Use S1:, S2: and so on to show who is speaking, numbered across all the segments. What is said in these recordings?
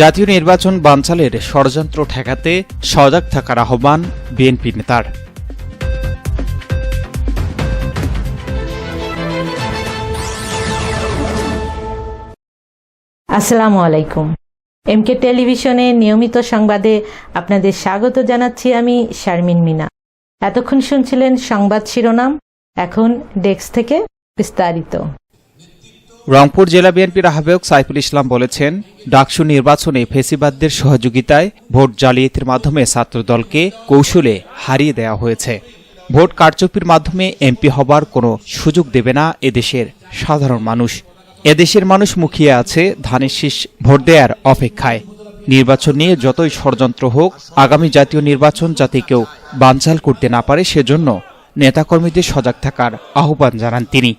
S1: জাতীয় নির্বাচন বানচালের ষড়যন্ত্র ঠেকাতে সজাগ থাকার আহ্বান বিএনপি নেতার।
S2: আসসালামু আলাইকুম। এমকে টেলিভিশনে নিয়মিত সংবাদে আপনাদের স্বাগত জানাচ্ছি আমি শারমিন মিনা। এতক্ষণ শুনছিলেন সংবাদ শিরোনাম, এখন ডেস্ক থেকে বিস্তারিত।
S1: রংপুর জেলা বিএনপির আহ্বায়ক সাইফুল ইসলাম বলেছেন, ডাকসু নির্বাচনে ফেসিবাদদের সহযোগিতায় ভোট জালিয়াতির মাধ্যমে ছাত্রদলকে কৌশলে হারিয়ে দেওয়া হয়েছে। ভোট কারচুপির মাধ্যমে এমপি হবার কোনো সুযোগ দেবে না এদেশের সাধারণ মানুষ। এদেশের মানুষ মুখিয়ে আছে ধানের শীষ ভোট দেওয়ার অপেক্ষায়। নির্বাচন নিয়ে যতই ষড়যন্ত্র হোক, আগামী জাতীয় নির্বাচন যাতে কেউ বানচাল করতে না পারে, সেজন্য নেতাকর্মীদের সজাগ থাকার আহ্বান জানান তিনি।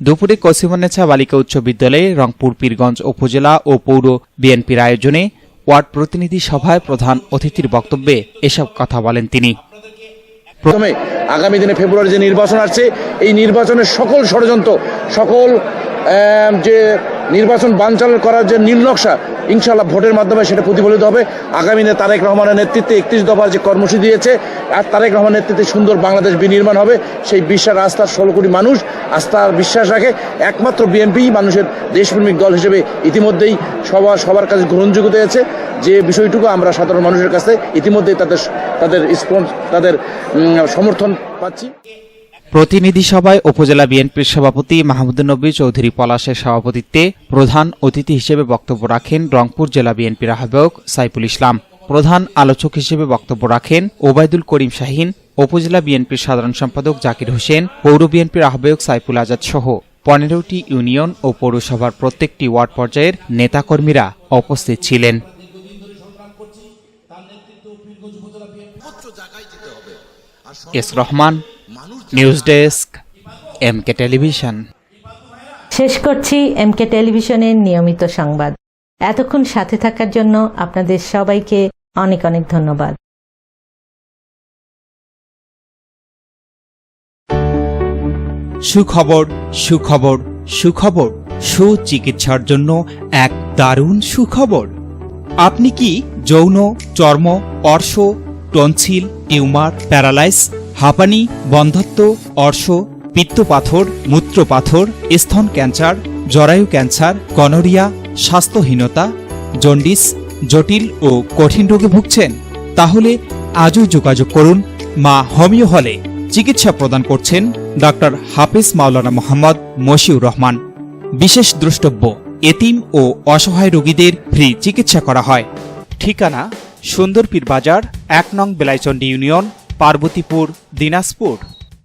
S1: দুপুরে কসিমনেছা বালিকা উচ্চ বিদ্যালয়ে রংপুর, পীরগঞ্জ উপজেলা ও পৌর বিএনপির আয়োজনে ওয়ার্ড প্রতিনিধি সভায় প্রধান অতিথির বক্তব্যে এসব কথা বলেন তিনি।
S3: প্রথমে আগামী দিনে ফেব্রুয়ারি যে নির্বাচন আসছে, এই নির্বাচনের সকল ষড়যন্ত্র, সকল যে নির্বাচন বানচাল করার যে নীলনকশা ইনশাল্লাহ ভোটের মাধ্যমে সেটা প্রতিফলিত হবে। আগামী দিনে তারেক রহমানের নেতৃত্বে একত্রিশ দফার যে কর্মসূচি দিয়েছে, আর তারেক রহমানের নেতৃত্বে সুন্দর বাংলাদেশ বিনির্মাণ হবে, সেই বিশ্বাস আস্থার ষোলো কোটি মানুষ আস্থার বিশ্বাস রাখে। একমাত্র বিএনপি মানুষের দেশপ্রেমিক দল হিসেবে ইতিমধ্যেই সবার সবার কাছে গ্রহণযোগ্য হয়েছে। যে বিষয়টুকু আমরা সাধারণ মানুষের কাছে ইতিমধ্যেই তাদের তাদের স্পন্স তাদের সমর্থন পাচ্ছি।
S1: প্রতিনিধি সভায় উপজেলা বিএনপির সভাপতি মাহমুদ মাহমুদুন্নবী চৌধুরী পলাশের সভাপতিত্বে প্রধান অতিথি হিসেবে বক্তব্য রাখেন রংপুর জেলা বিএনপির আহ্বায়ক সাইফুল ইসলাম। প্রধান আলোচক হিসেবে বক্তব্য রাখেন ওবায়দুল করিম শাহিন, উপজেলা বিএনপির সাধারণ সম্পাদক জাকির হোসেন, পৌর বিএনপির আহ্বায়ক সাইফুল আজাদ সহ পনেরোটি ইউনিয়ন ও পৌরসভার প্রত্যেকটি ওয়ার্ড পর্যায়ের নেতাকর্মীরা উপস্থিত ছিলেন। S Rahman news desk M K television.
S2: শেষ করছি এমকে টেলিভিশনের নিয়মিত সংবাদ। এতক্ষণ সাথে থাকার জন্য আপনাদের সবাইকে অনেক অনেক ধন্যবাদ।
S1: সুখবর সুখবর সুখবর সুচিকিৎসার জন্য এক দারুণ সুখবর। আপনি কি যৌন চর্ম অর্শ টনসিল, টিউমার, প্যারালাইস, হাঁপানি, বন্ধত্ব, অর্শ, পিত্তপাথর, মূত্রপাথর, স্তন ক্যান্সার, জরায়ু ক্যান্সার গনোরিয়া স্বাস্থ্যহীনতা, জন্ডিস, জটিল ও কঠিন রোগে ভুগছেন? তাহলে আজই যোগাযোগ করুন মা হোমিও হলে। চিকিৎসা প্রদান করছেন ডাক্তার হাফিজ মাওলানা মোহাম্মদ মশিউর রহমান। বিশেষ দ্রষ্টব্য, এতিম ও অসহায় রোগীদের ফ্রি চিকিৎসা করা হয়। ঠিকানা সুন্দরপীর বাজার এক নং বেলাইচন্ডী ইউনিয়ন পার্বতীপুর দিনাজপুর।